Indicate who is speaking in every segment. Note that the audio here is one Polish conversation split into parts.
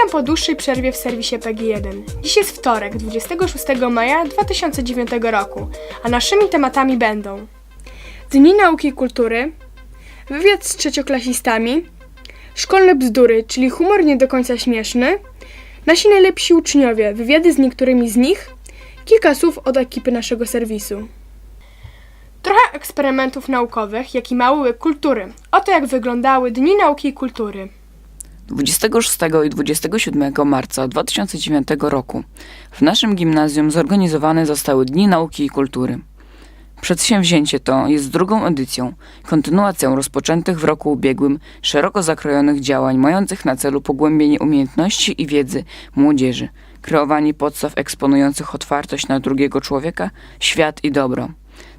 Speaker 1: Witam po dłuższej przerwie w serwisie PG1. Dziś jest wtorek, 26 maja 2009 roku, a naszymi tematami będą Dni Nauki i Kultury, wywiad z trzecioklasistami, szkolne bzdury, czyli humor nie do końca śmieszny, nasi najlepsi uczniowie, wywiady z niektórymi z nich, kilka słów od ekipy naszego serwisu. Trochę eksperymentów naukowych, jak i mały kultury. Oto jak wyglądały Dni Nauki i Kultury.
Speaker 2: 26 i 27 marca 2009 roku w naszym gimnazjum zorganizowane zostały Dni Nauki i Kultury. Przedsięwzięcie to jest drugą edycją, kontynuacją rozpoczętych w roku ubiegłym szeroko zakrojonych działań mających na celu pogłębienie umiejętności i wiedzy młodzieży, kreowanie podstaw eksponujących otwartość na drugiego człowieka, świat i dobro.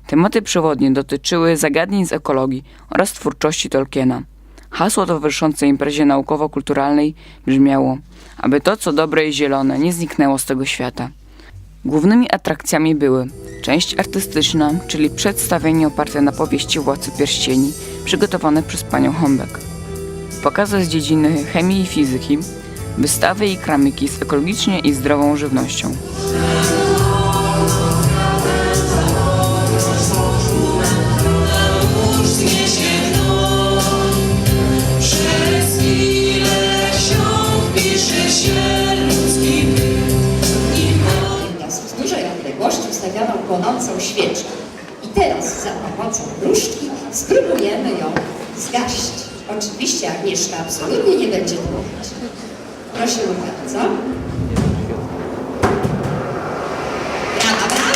Speaker 2: Tematy przewodnie dotyczyły zagadnień z ekologii oraz twórczości Tolkiena. Hasło towarzyszące imprezie naukowo-kulturalnej brzmiało, aby to, co dobre i zielone, nie zniknęło z tego świata. Głównymi atrakcjami były część artystyczna, czyli przedstawienie oparte na powieści Władcy Pierścieni, przygotowane przez panią Hombek. Pokazy z dziedziny chemii i fizyki, wystawy i kramiki z ekologicznie i zdrową żywnością.
Speaker 3: Płonącą świeczkę. I teraz za pomocą różdżki spróbujemy ją zgasić. Oczywiście Agnieszka absolutnie nie będzie dmuchać. Prosimy bardzo. Brawa, brawa!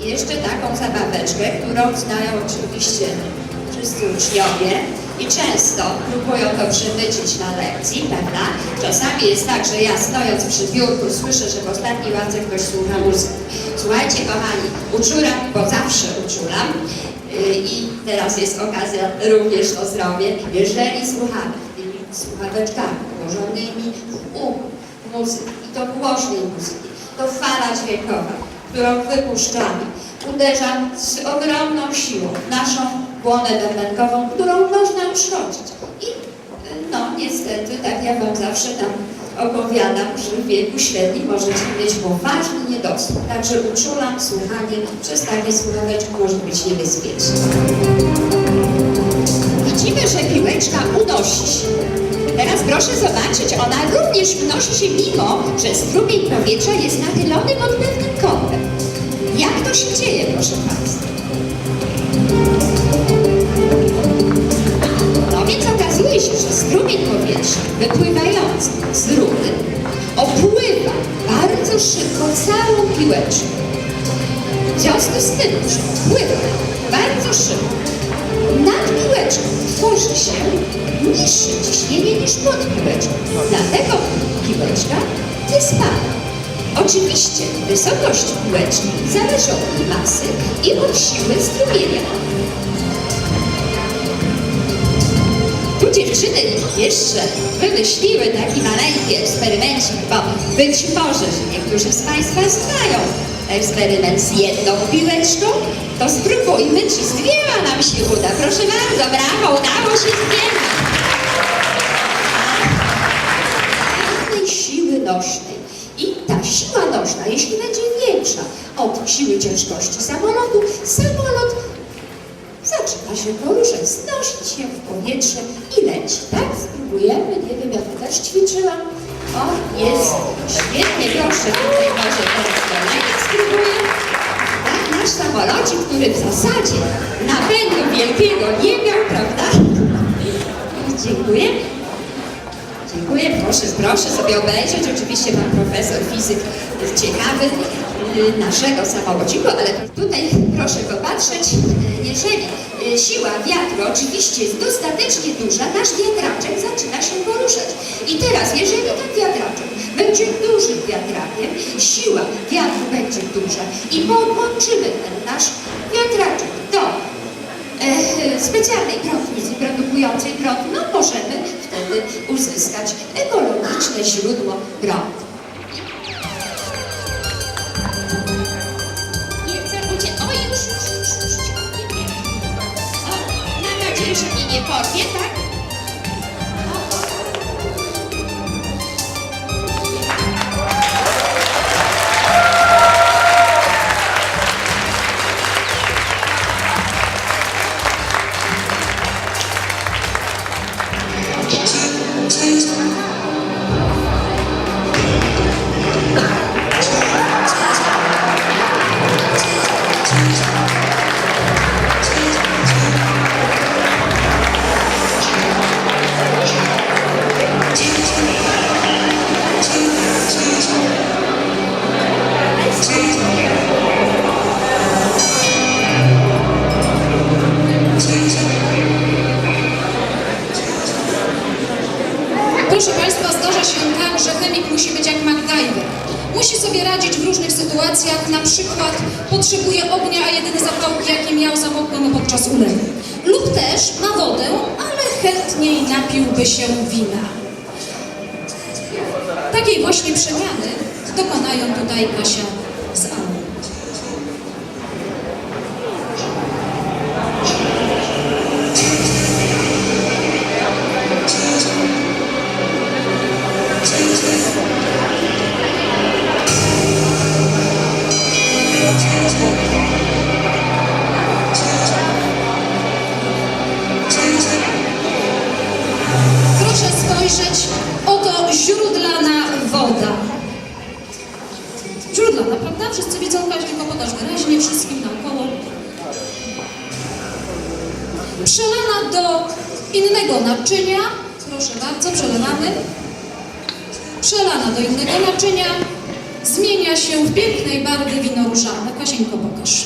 Speaker 3: Jeszcze taką zabaweczkę, którą znają oczywiście wszyscy uczniowie i często próbują to przemycić na lekcji, prawda? Czasami jest tak, że ja stojąc przy biurku słyszę, że w ostatniej ławce ktoś słucha muzyki. Słuchajcie kochani, uczulam, bo zawsze uczulam yy, i teraz jest okazja również to zrobię. Jeżeli słuchamy tymi słuchaweczkami włożonymi w ucho muzyki i to głośnej muzyki, to fala dźwiękowa, którą wypuszczamy, uderza z ogromną siłą naszą błonę wewnętrzną, którą uszkodzić. I no niestety, tak ja Wam zawsze tam opowiadam, że w wieku średnim możecie mieć poważny niedosłuch. Także uczulam słuchanie przez takie może być niebezpieczne. Widzimy, że piłeczka unosi się. Teraz proszę zobaczyć, ona również unosi się mimo, że strumień powietrza jest nachylony pod pewnym kątem. Jak to się dzieje, proszę Państwa? Wypływający z rury opływa bardzo szybko całą piłeczkę. Związku z że pływa bardzo szybko, nad piłeczką tworzy się niższe ciśnienie niż pod piłeczką. Dlatego piłeczka nie spada. Oczywiście wysokość piłeczki zależy od masy i od siły strumienia. Dziewczyny jeszcze wymyśliły taki maleńki eksperymencik, bo być może, że niektórzy z Państwa znają eksperyment z jedną piłeczką, to spróbujmy, czy z dwiema nam się uda. Proszę bardzo, brawo, udało się z dwiema. Siły nośnej. I ta siła nośna, jeśli będzie większa od siły ciężkości samolotu, samolot zaczyna się poruszać, znosić się w powietrze i leci. Tak? Spróbujemy, nie wiem, ja to też ćwiczyłam. O, jest, świetnie, proszę, tutaj może teraz kolejny spróbuję. Tak, nasz samolocik, który w zasadzie napędu wielkiego nie miał, prawda? Dziękuję. Dziękuję, proszę, proszę sobie obejrzeć. Oczywiście pan profesor fizyk jest ciekawy y, naszego samolociku, ale tutaj proszę popatrzeć, jeżeli siła wiatru oczywiście jest dostatecznie duża, nasz wiatraczek zaczyna się poruszać. I teraz, jeżeli ten wiatraczek będzie dużym wiatrakiem, siła wiatru będzie duża i podłączymy ten nasz wiatraczek do e, specjalnej prądnicy produkującej prąd, no możemy wtedy uzyskać ekologiczne źródło prądu. Nie, nie. Porwie, tak?
Speaker 4: Proszę Państwa, zdarza się tak, że chemik musi być jak MacGyver. Musi sobie radzić w różnych sytuacjach, na przykład potrzebuje ognia, a jedyne zapałki, jakie miał, zamokły mu podczas ulewy. Lub też ma wodę, ale chętniej napiłby się wina. Takiej właśnie przemiany dokonają tutaj Kasia z Aną. Przelana do innego naczynia. Proszę bardzo, przelewamy. Przelana do innego naczynia. Zmienia się w pięknej barwy wino różane. Kasieńko, pokaż.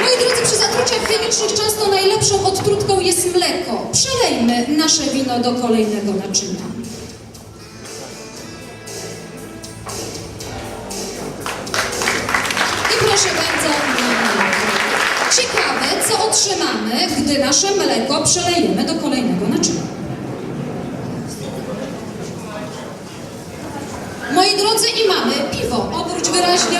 Speaker 4: Moi drodzy, przy zatruciach chemicznych często najlepszą odtrutką jest mleko. Przelejmy nasze wino do kolejnego naczynia. Otrzymamy, gdy nasze mleko przelejemy do kolejnego naczynia. Moi drodzy, i mamy piwo. Obróć wyraźnie.